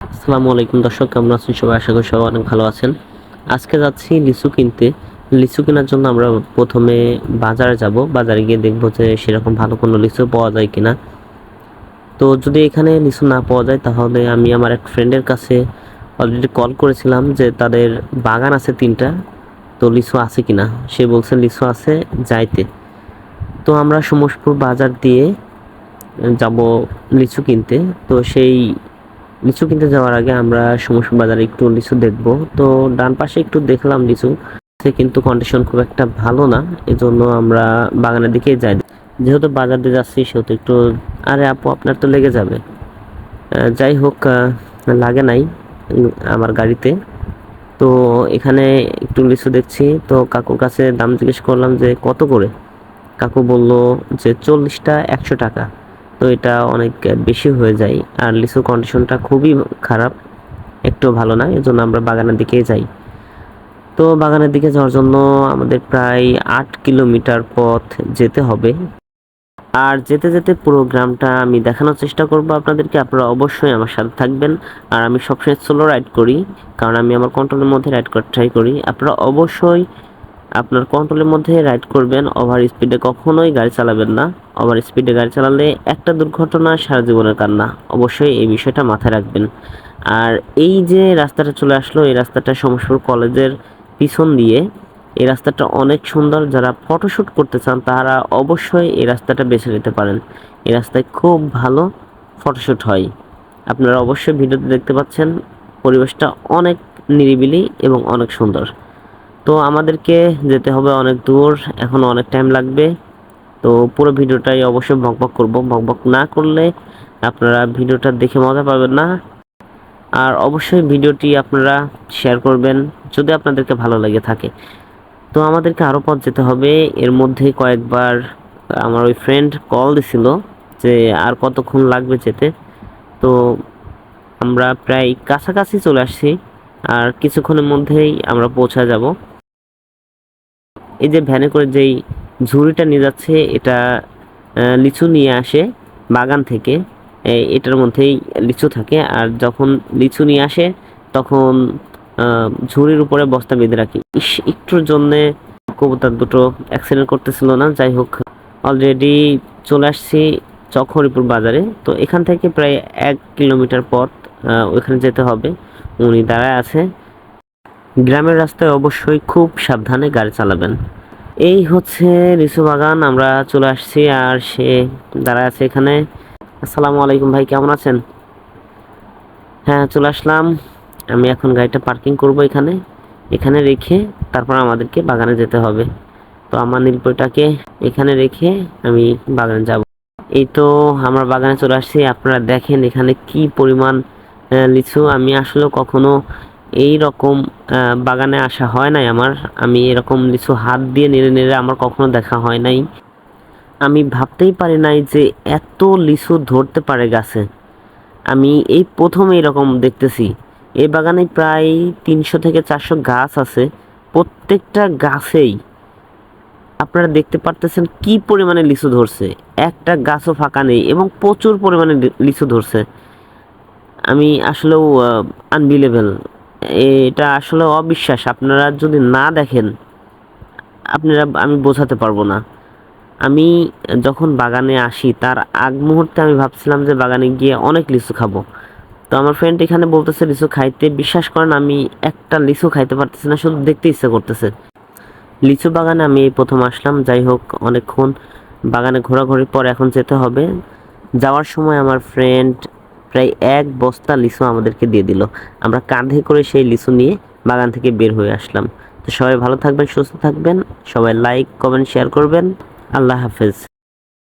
আসসালামু আলাইকুম দর্শক, কেমন আছেন সবাই? আশা করি সবাই অনেক ভালো আছেন। আজকে যাচ্ছি লিচু কিনতে। লিচু কেনার জন্য আমরা প্রথমে বাজারে যাব। বাজারে গিয়ে দেখব যে সেরকম ভালো কোনো লিচু পাওয়া যায় কিনা। তো যদি এখানে লিচু না পাওয়া যায়, তাহলে আমি আমার এক ফ্রেন্ডের কাছে অলরেডি কল করেছিলাম যে তাদের বাগান আছে তিনটা। তো লিচু আছে কিনা? সে বলছে লিচু আছে, যাইতে। তো আমরা সমসপুর বাজার দিয়ে যাব লিচু কিনতে। তো সেই লিচু কিনতে যাওয়ার আগে আমরা সমস্ত বাজারে একটু লিচু দেখব। তো ডান পাশে একটু দেখলাম লিচু। সে কিন্তু কন্ডিশন খুব একটা ভালো না, এজন্য আমরা বাগানের দিকেই যাই। যেহেতু বাজার দিয়ে যাচ্ছি, সেহেতু একটু, আরে আপু, আপনার তো লেগে যাবে। যাই হোক লাগে নাই আমার গাড়িতে। তো এখানে একটু লিচু দেখছি। তো কাকুর কাছে দাম জিজ্ঞেস করলাম যে, কত করে? কাকু বলল যে, চল্লিশটা একশো টাকা। তো এটা অনেক বেশি হয়ে যায়। আর লিচুর কন্ডিশনটা খুবই খারাপ। একটু ভালো না, এজন্য আমরা বাগানের দিকে যাই। তো বাগানের দিকে যাওয়ার জন্য আমাদের প্রায় আট কিলোমিটার পথ যেতে হবে। আর যেতে যেতে পুরো গ্রামটা আমি দেখানোর চেষ্টা করব আপনাদেরকে। আপনারা অবশ্যই আমার সাথে থাকবেন। আর আমি সবসময় স্লো রাইড করি, কারণ আমি আমার কন্ট্রোলের মধ্যে রাইড করতে ট্রাই করি। আপনারা অবশ্যই আপনার কন্ট্রোলের মধ্যে রাইড করবেন ওভার স্পিডে কখনোই গাড়ি চালাবেন না। ওভার স্পিডে গাড়ি চালালে একটা দুর্ঘটনা সারা জীবনের কান্না। অবশ্যই এই বিষয়টা মাথায় রাখবেন। আর এই যে রাস্তাটা চলে আসলো, এই রাস্তাটা সমস্যপুর কলেজের পিছন দিয়ে, এই রাস্তাটা অনেক সুন্দর। যারা ফটোশ্যুট করতে চান, তারা অবশ্যই এই রাস্তাটা বেছে নিতে পারেন। এই রাস্তায় খুব ভালো ফটোশ্যুট হয়। আপনারা অবশ্যই ভিডিওতে দেখতে পাচ্ছেন, পরিবেশটা অনেক নিরিবিলি এবং অনেক সুন্দর। তো আমাদেরকে যেতে হবে অনেক দূর, এখন অনেক টাইম লাগবে। তো পুরো ভিডিওটাই অবশ্যই বকবক করব। বকবক না করলে আপনারা ভিডিওটা দেখে মজা পাবেন না। আর অবশ্যই ভিডিওটি আপনারা শেয়ার করবেন যদি আপনাদেরকে ভালো লেগে থাকে। তো আমাদেরকে আরও পথ যেতে হবে। এর মধ্যে কয়েকবার আমার ওই ফ্রেন্ড কল দিছিল যে আর কতক্ষণ লাগবে যেতে। তো আমরা প্রায় কাছাকাছি চলে আসছি। আর কিছুক্ষণের মধ্যেই আমরা পৌঁছা যাব। এই যে ভ্যানে করে যেই ঝুড়িটা নিয়ে যাচ্ছে, এটা লিচু নিয়ে আসে বাগান থেকে। এটার মধ্যেই লিচু থাকে। আর যখন লিচু নিয়ে আসে, তখন ঝুড়ির উপরে বস্তা বেঁধে রাখি। ইস, একটুর জন্যে কবুতর দুটো অ্যাক্সিডেন্ট করতেছিল না? যাই হোক অলরেডি চলে আসছি চকহরিপুর বাজারে। তো এখান থেকে প্রায় এক কিলোমিটার পথ ওইখানে যেতে হবে। উনি দাঁড়ায় আছে। গ্রামের রাস্তায় অবশ্যই খুব সাবধানে গাড়ি চালাবেন। এই হচ্ছে লিচু বাগান, আমরা চলে আসছি আর সে দাঁড়ায় আছে এখানে। আসসালামু আলাইকুম ভাই, কেমন আছেন? হ্যাঁ চলে আসলাম। আমি এখন গাড়িটা পার্কিং করব এখানে। এখানে রেখে তারপর আমাদেরকে বাগানে যেতে হবে। তো আমার নীলপরিটাকে এখানে রেখে আমি বাগানে যাব। এই তো আমরা বাগানে চলে আসছি। আপনারা দেখেন এখানে কি পরিমাণ লিচু। আমি আসলে কখনো এই রকম বাগানে আসা হয় নাই আমার। আমি এরকম লিচু হাত দিয়ে নেড়ে নেড়ে আমার কখনো দেখা হয় নাই। আমি ভাবতেই পারি নাই যে এত লিচু ধরতে পারে গাছে। আমি এই প্রথম এরকম দেখতেছি। এই বাগানে প্রায় তিনশো থেকে চারশো গাছ আছে। প্রত্যেকটা গাছেই আপনারা দেখতে পারতেছেন কি পরিমাণে লিচু ধরছে। একটা গাছও ফাঁকা নেই এবং প্রচুর পরিমাণে লিচু ধরছে। আমি আসলেও আনবিলেবল এটা আসলে অবিশ্বাস। আপনারা যদি না দেখেন, আপনারা, আমি বোঝাতে পারব না। আমি যখন বাগানে আসি, তার আগ মুহূর্তে আমি ভাবছিলাম যে বাগানে গিয়ে অনেক লিচু খাব। তো আমার ফ্রেন্ড এখানে বলতেছে, লিচু খাইতে? বিশ্বাস করেন, আমি একটা লিচু খাইতে পারতেছি না, শুধু দেখতে ইচ্ছে করতেছে। লিচু বাগানে আমি এই প্রথম আসলাম, যাই হোক, অনেকক্ষণ বাগানে ঘোরাঘুরির পর এখন যেতে হবে। যাওয়ার সময় আমার ফ্রেন্ড প্রায় এক বস্তা লিচু আমাদেরকে দিয়ে দিল। আমরা কাঁধে করে সেই লিচু নিয়ে বাগান থেকে বের হয়ে আসলাম। তো সবাই ভালো থাকবেন, সুস্থ থাকবেন। সবাই লাইক কমেন্ট শেয়ার করবেন। আল্লাহ হাফেজ।